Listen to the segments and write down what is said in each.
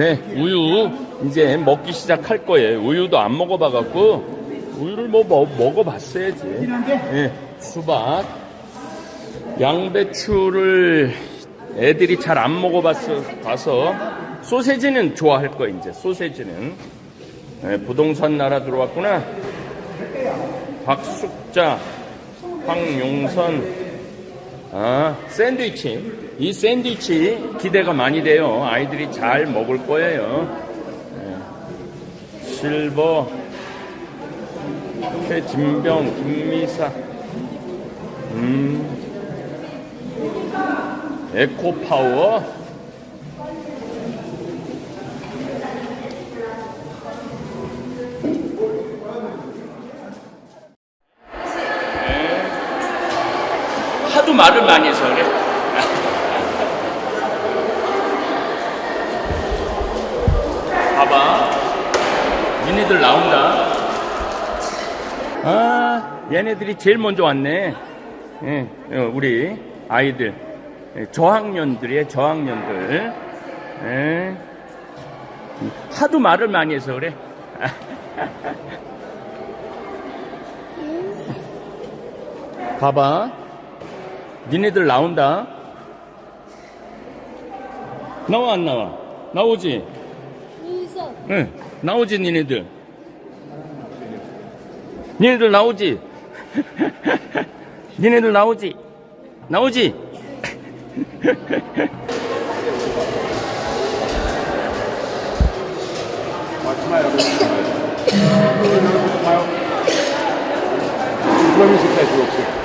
네, 우유 이제 먹기 시작할 거예요. 우유도 안 먹어봐갖고 우유를 뭐 먹, 먹어봤어야지. 네, 수박, 양배추를 애들이 잘 안 먹어봤어 봐서 소세지는 좋아할 거야 이제 소세지는 네, 부동산 나라 들어왔구나. 박숙자, 황용선, 아, 샌드위치. 이 샌드위치 기대가 많이 돼요. 아이들이 잘 먹을 거예요. 네. 실버, 최진병, 김미사, 음, 에코파워, 말을 많이 해서 그래. 봐봐. 니네들 나온다. 아, 얘네들이 제일 먼저 왔네. 예, 어, 우리 아이들. 예, 저학년들이에요, 저학년들. 예. 하도 말을 많이 해서 그래. 봐봐. 니네들 나온다. 나와 안 나와? 나오지? 응, 나오지 니네들. 니네들 나오지? 니네들 나오지? 나오지? That real quick. 맛있게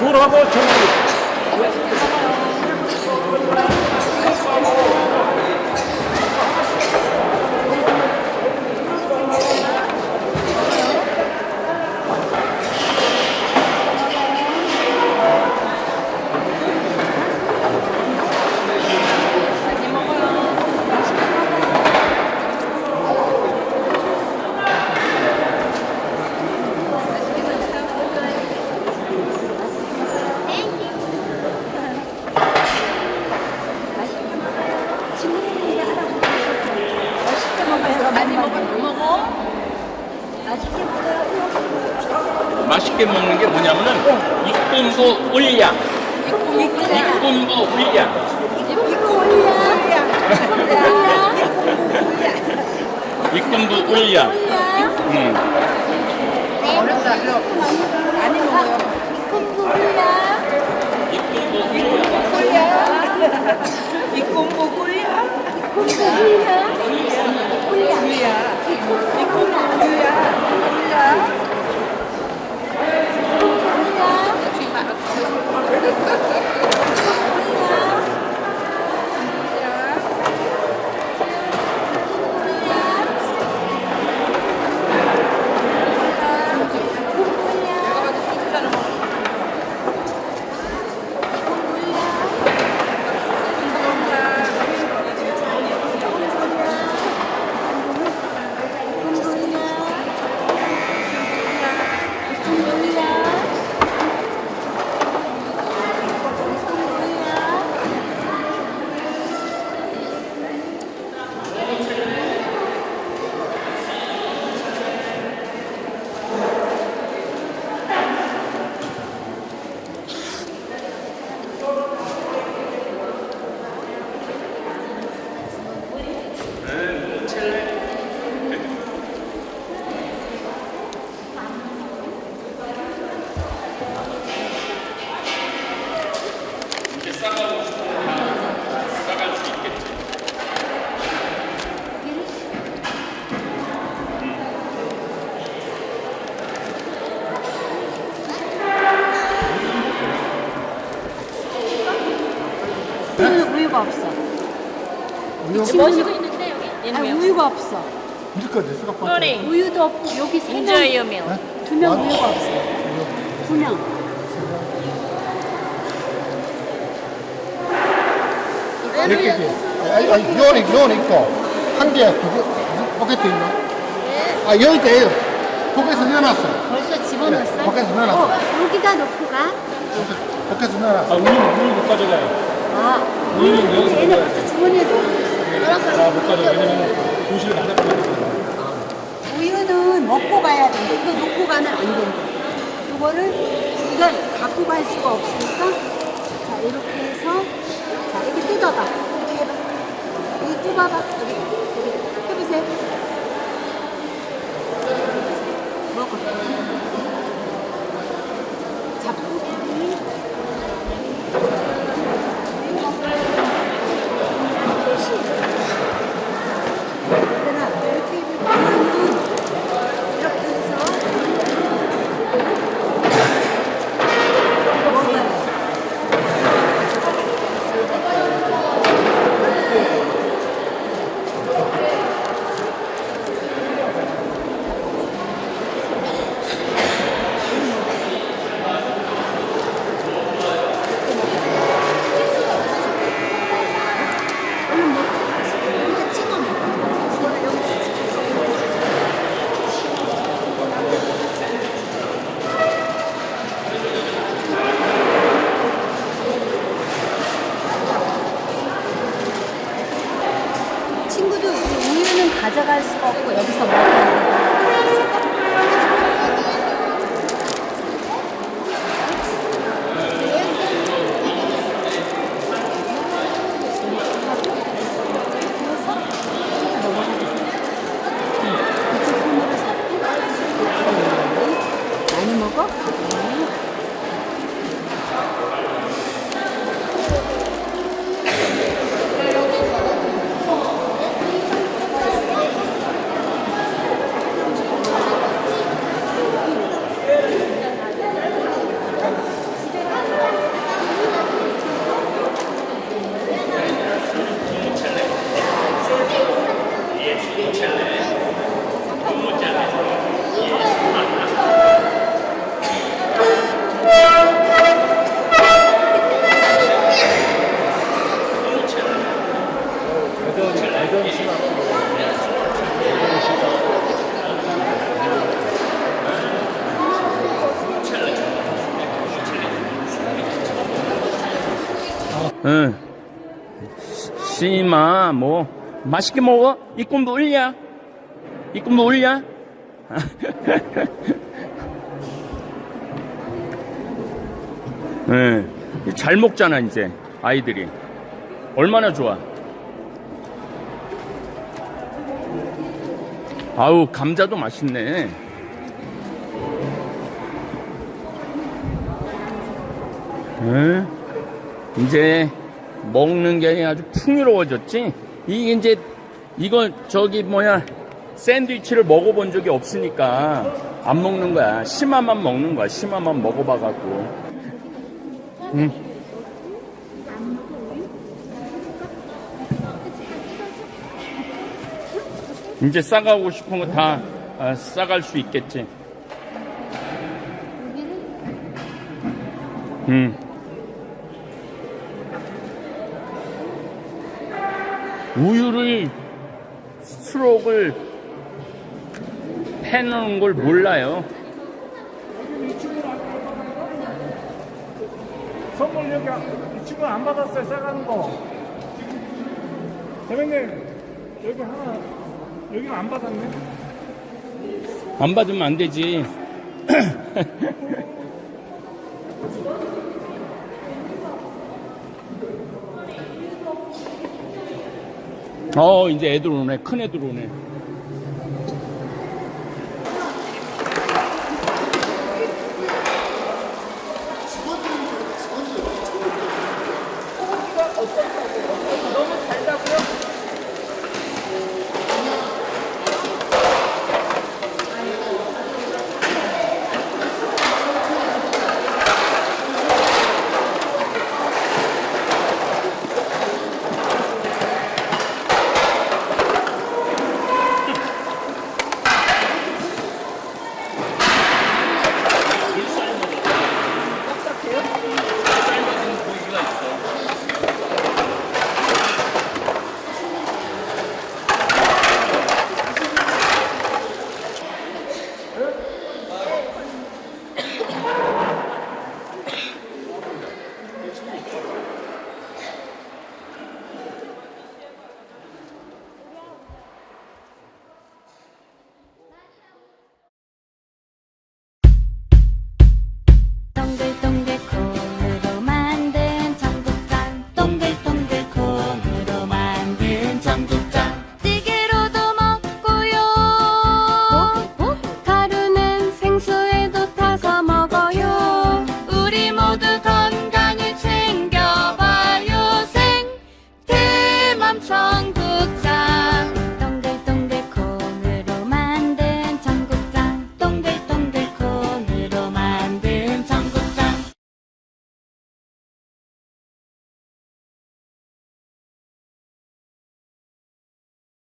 조금만. 돌아보 전화기. 친구들이 알아보고 맛있게 먹어요. 많이 먹어. 먹어. 맛있게 먹어요. 맛있게 먹는 게 뭐냐면은 육군부 울량, 육 군부 올려. 육군부 울량. 음. 어렵다. 많이 먹어요. 이꿈부 올려. 육군부 울량. 이꿈부 올려. 이꿈부 올려. 올려. 이꿈부 올 우유가 없어. 머시고 있는데 여기 아니, 우유가 없어. 이렇게 됐어, 까 소리 우유도 없고 여기 세 명, enjoy your meal 두명 우유가 없어. 두 명. 이렇게 돼. 아니, 아니, 요리, 요리 있고, 한 개에 두 개, 포켓 있나? 아, 여기 있대요. 포켓에 넣어놨어. 벌써 집어넣었어? 네, 밖에서 넣어놨어. 어, 여기다 놓고 가. 포켓에 넣어놨어. 아, 우유, 우유 못 가져가요. 아, 우유는 여기서 얘는 먹어요. 벌써 주머니에 놓고 있어. 아, 못. 왜냐면 도시를 나가거든요. 우유는 먹고 가야 돼. 이거 놓고 가면 안 된다. 이거를 이걸 갖고 갈 수가 없으니까 자 이렇게 해서 자 이렇게 뜯어봐. 이렇게 해봐. 여기 뜯어봐. 여기 여기 해보세요. 먹어. 맛있게 먹어? 이 꿈도 올려? 이 꿈도 올려? 네. 잘 먹잖아, 이제. 아이들이. 얼마나 좋아. 아우, 감자도 맛있네. 응? 이제 먹는 게 아주 풍요로워졌지? 이게 이제, 이거 저기 뭐야, 샌드위치를 먹어본 적이 없으니까 안 먹는 거야. 심화만 먹는 거야. 심화만 먹어봐갖고. 응. 이제 싸가고 싶은 거다 아, 싸갈 수 있겠지. 음. 우유를 수록을 해놓은 걸 몰라요. 선물 여기 이 친구 안 받았어요. 싸가는 거. 대표님 여기 하나 여기는 안 받았네. 안 받으면 안 되지. 어, 이제 애들 오네. 큰 애들 오네.